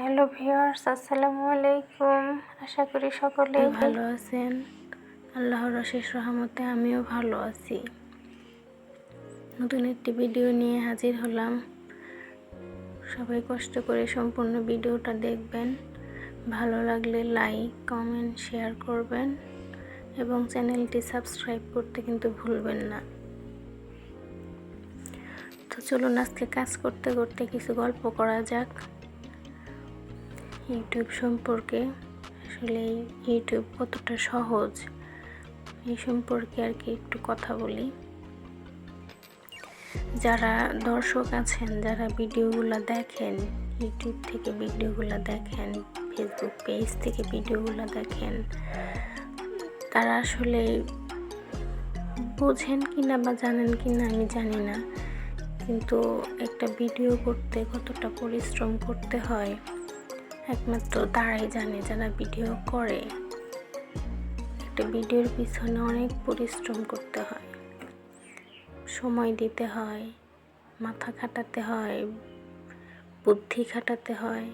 Hello viewers, আসসালামু আলাইকুম। আশা করি সকলেই ভালো আছেন? আল্লাহর অশেষ রহমতে আমিও ভালো আছি। নতুন একটি ভিডিও নিয়ে হাজির হলাম। সবাই কষ্ট করে সম্পূর্ণ ভিডিওটা দেখবেন। ভালো লাগলে লাইক, কমেন্ট, শেয়ার করবেন এবং চ্যানেলটি সাবস্ক্রাইব করতে কিন্তু ভুলবেন না। তো চলুন আজকে কাজ করতে করতে কিছু গল্প করা যাক। ইউটিউব সম্পর্কে। আসলে ইউটিউব কতটা সহজ, এই সম্পর্কে আর কি একটু কথা বলি। যারা দর্শক আছেন, যারা ভিডিওগুলো দেখেন, ইউটিউব থেকে ভিডিওগুলো দেখেন, ফেসবুক পেজ থেকে ভিডিওগুলো দেখেন, তারা আসলে বোঝেন কি না বা জানেন কি না আমি জানি না। কিন্তু একটা ভিডিও করতে কতটা পরিশ্রম করতে হয় একমাত্র তারাই জানে যারা ভিডিও করে। একটা ভিডিওর পিছনে অনেক পরিশ্রম করতে হয়। সময় দিতে হয়, মাথা খাটাতে হয়, বুদ্ধি খাটাতে হয়।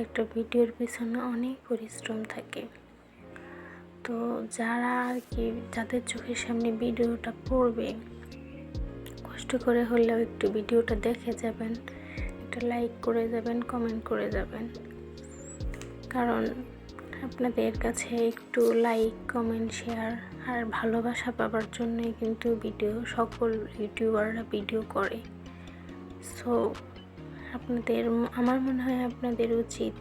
একটা ভিডিওর পিছনে অনেক পরিশ্রম থাকে। তো যারা আর কি যাদের চোখের সামনে ভিডিওটা পড়বে কষ্ট করে হলেও একটু ভিডিওটা দেখে যাবেন। একটা লাইক করে যাবেন কমেন্ট করে যাবেন কারণ আপনাদের কাছে একটু লাইক কমেন্ট শেয়ার আর ভালোবাসা পাবার জন্যই কিন্তু ভিডিও সকল ইউটিউবাররা ভিডিও করে। সো আপনাদের, আমার মনে হয় আপনাদের উচিত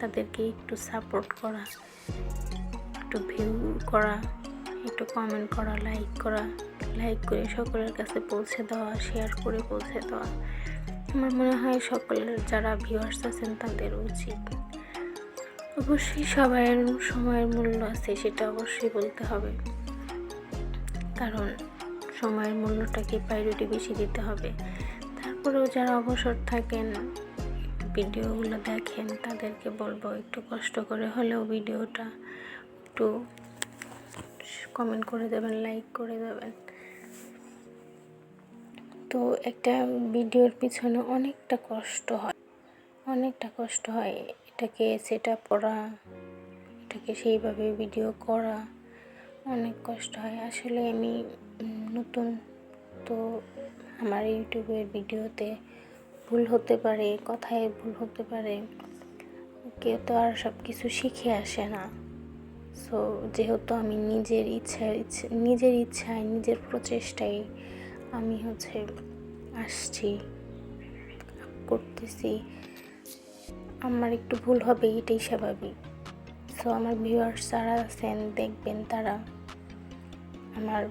তাদেরকে একটু সাপোর্ট করা, একটু ভিউ করা, একটু কমেন্ট করা লাইক করা লাইক করে সকলের কাছে পৌঁছে দেওয়া শেয়ার করে পৌঁছে দেওয়া। আমার মনে হয় সকলের যারা ভিউয়ার্স আছেন তাদের উচিত। অবশ্যই সবার সময়ের মূল্য আছে, সেটা অবশ্যই বলতে হবে। কারণ সময়ের মূল্যটাকে প্রায়োরিটি বেশি দিতে হবে। তারপরেও যারা অবসর থাকেন, ভিডিওগুলো দেখেন, তাদেরকে বলব একটু কষ্ট করে হলেও ভিডিওটা একটু কমেন্ট করে দেবেন লাইক করে দেবেন। তো একটা ভিডিওর পিছনে অনেকটা কষ্ট হয়। অনেকটা কষ্ট হয় এটাকে সেট আপ করা, এটাকে সেইভাবে ভিডিও করা, অনেক কষ্ট হয়। আসলে আমি নতুন তো আমার ইউটিউবের ভিডিওতে ভুল হতে পারে, কথায় ভুল হতে পারে, কেউ তো আর সব কিছু শিখে আসে না। সো যেহেতু আমি নিজের ইচ্ছা, নিজের ইচ্ছায়, নিজের প্রচেষ্টায় আমি হচ্ছে আসছি, করতেছি। আমার একটু ভুল হবে, এটাই স্বাভাবিক। সো আমার ভিউয়ার্স যারা আছেন, দেখবেন তারা আমার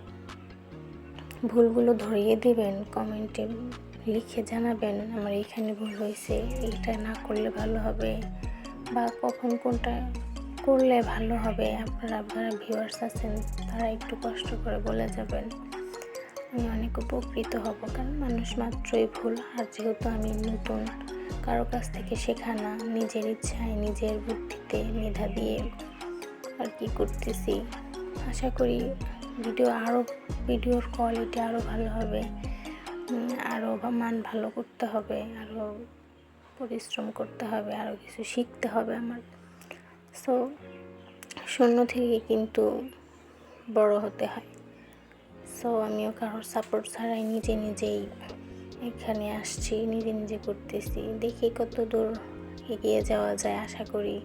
ভুলগুলো ধরিয়ে দেবেন কমেন্টে লিখে জানাবেন আমার এখানে ভুল হয়েছে, এইটা না করলে ভালো হবে বা কখন কোনটা করলে ভালো হবে। আপনারা আপনারা ভিউয়ার্স আছেন, তারা একটু কষ্ট করে বলে যাবেন। আমি অনেক উপকৃত হব, কারণ মানুষ মাত্রই ভুল আর যেহেতু আমি নতুন, কারও কাছ থেকে শেখা না নিজের ইচ্ছায়, নিজের বুদ্ধিতে মেধা দিয়ে আর কি করতেছি। আশা করি ভিডিও আরও ভিডিওর কোয়ালিটি আরও ভালো হবে আরও মান ভালো করতে হবে আরও পরিশ্রম করতে হবে আরও কিছু শিখতে হবে আমার। সো শূন্য থেকে কিন্তু বড় হতে হয়। সো আমিও কারোর সাপোর্ট ছাড়াই নিজে নিজেই এখানে আসছি, নিজে নিজে করতেছি। দেখি কত দূর এগিয়ে যাওয়া যায়, আশা করি।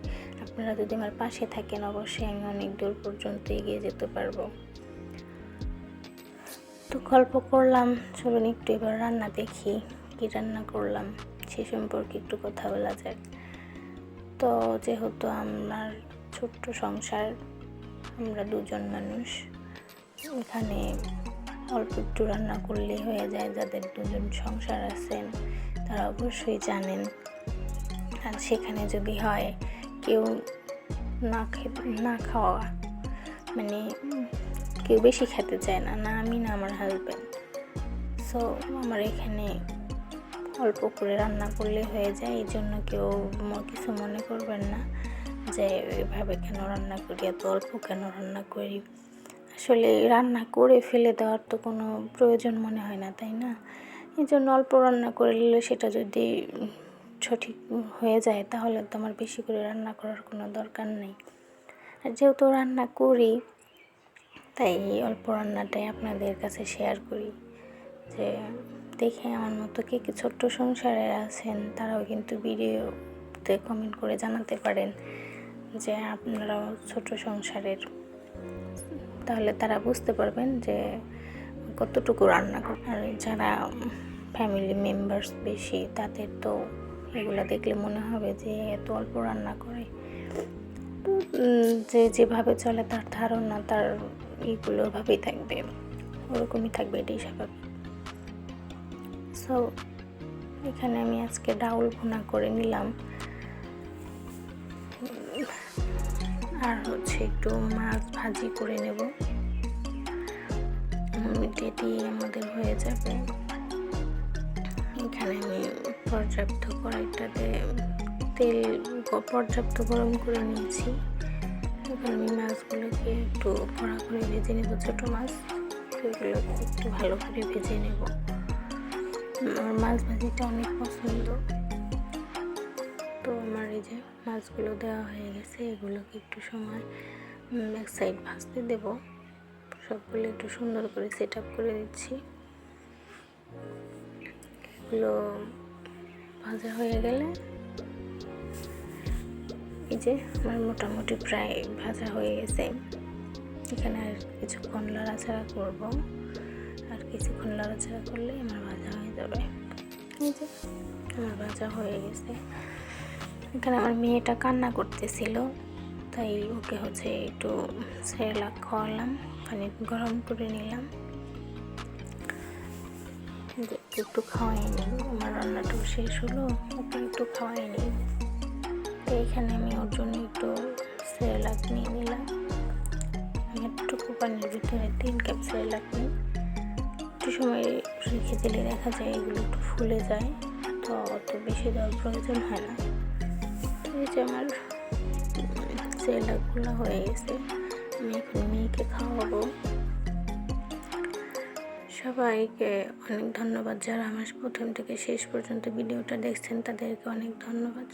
আপনারা যদি আমার পাশে থাকেন, অবশ্যই আমি অনেক দূর পর্যন্ত এগিয়ে যেতে পারব। তো গল্প করলাম, চলুন একটু এবার রান্না দেখি, কি রান্না করলাম, সে সম্পর্কে একটু কথা বলা যাক। তো যেহেতু আমার ছোট্ট সংসার, আমরা দুজন মানুষ এখানে অল্প একটু রান্না করলেই হয়ে যায়, যাদের দুজন সংসার আছেন তারা অবশ্যই জানেন। আর সেখানে যদি হয়, কেউ না খেতে না খাওয়া মানে কেউ বেশি খেতে চায় না। না, আমি না আমার হাজব্যান্ড সো আমার এখানে অল্প করে রান্না করলে হয়ে যায়। এই জন্য কেউ কিছু মনে করবেন না যে, এভাবে কেন রান্না করি? এত অল্প কেন রান্না করি? আসলে রান্না করে ফেলে দেওয়ার তো কোনো প্রয়োজন মনে হয় না, তাই না? এই জন্য অল্প রান্না করে নিলে সেটা যদি সঠিক হয়ে যায়, তাহলে তো আমার বেশি করে রান্না করার কোনো দরকার নেই। আর যেহেতু রান্না করি, তাই এই অল্প রান্নাটাই আপনাদের কাছে শেয়ার করি। যে দেখে আমার মতো কে কি ছোট্ট সংসারে আছেন, তারাও কিন্তু ভিডিওতে কমেন্ট করে জানাতে পারেন যে আপনারাও ছোট সংসারের তাহলে তারা বুঝতে পারবেন যে কতটুকু রান্না করে আর যারা ফ্যামিলি মেম্বার্স বেশি, তাদের তো এগুলো দেখলে মনে হবে যে এত অল্প রান্না করে। তো যে যেভাবে চলে তার ধারণা, তার এইগুলো থাকবে। ওরকমই থাকবে এটাই স্বাভাবিক। সো এখানে আমি আজকে ডাউল ভুনা করে নিলাম। হচ্ছে একটু মাছ ভাজি করে নেব। এটি আমাদের হয়ে যাবে। এখানে আমি পর্যাপ্ত কড়াইটাতে তেল পর্যাপ্ত গরম করে নিয়েছি। এখানে আমি মাছগুলোকে একটু কড়া করে ভেজে নেব, ছোটো মাছ। সেগুলোকে একটু ভালো করে ভেজে নেব। আমার মাছ ভাজিটা অনেক পছন্দ। তো আমার এই যে মাছগুলো দেওয়া হয়ে গেছে, এগুলোকে একটু সময় এক সাইড ভাজতে দেব। সবগুলো একটু সুন্দর করে সেট আপ করে দিচ্ছি এগুলো ভাজা হয়ে গেলে এই যে আমার মোটামুটি প্রায় ভাজা হয়ে গেছে। এখানে আর কিছুক্ষণ লাড়াচাড়া করব। আর কিছুক্ষণ লাড়াচাড়া করলে আমার ভাজা হয়ে যাবে। এই যে আমার ভাজা হয়ে গেছে। এখানে আমার মেয়েটা কান্না করতেছিল, তাই ওকে হচ্ছে একটু সেরেলাক খাওয়ালাম, পানি গরম করে নিলাম। একটু খাওয়াইনি, আমার রান্নাটাও শেষ হলো ওকে একটু খাওয়াইনি। তো এখানে আমি ওর জন্য একটু সেরেলাক নিয়ে নিলাম। একটুকু পানির ভিতরে তিন কাপ সেরেলাক নিই। একটু সময় রেখে দিলে দেখা যায় এগুলো একটু ফুলে যায়, তো অত বেশি দেওয়ার প্রয়োজন হয় না। যে আমার। সেরেলাকগুলো হয়ে গেছে। আমি এখন মেয়েকে খাওয়াবো। সবাইকে অনেক ধন্যবাদ যারা আমার প্রথম থেকে শেষ পর্যন্ত ভিডিওটা দেখছেন, তাদেরকে অনেক ধন্যবাদ।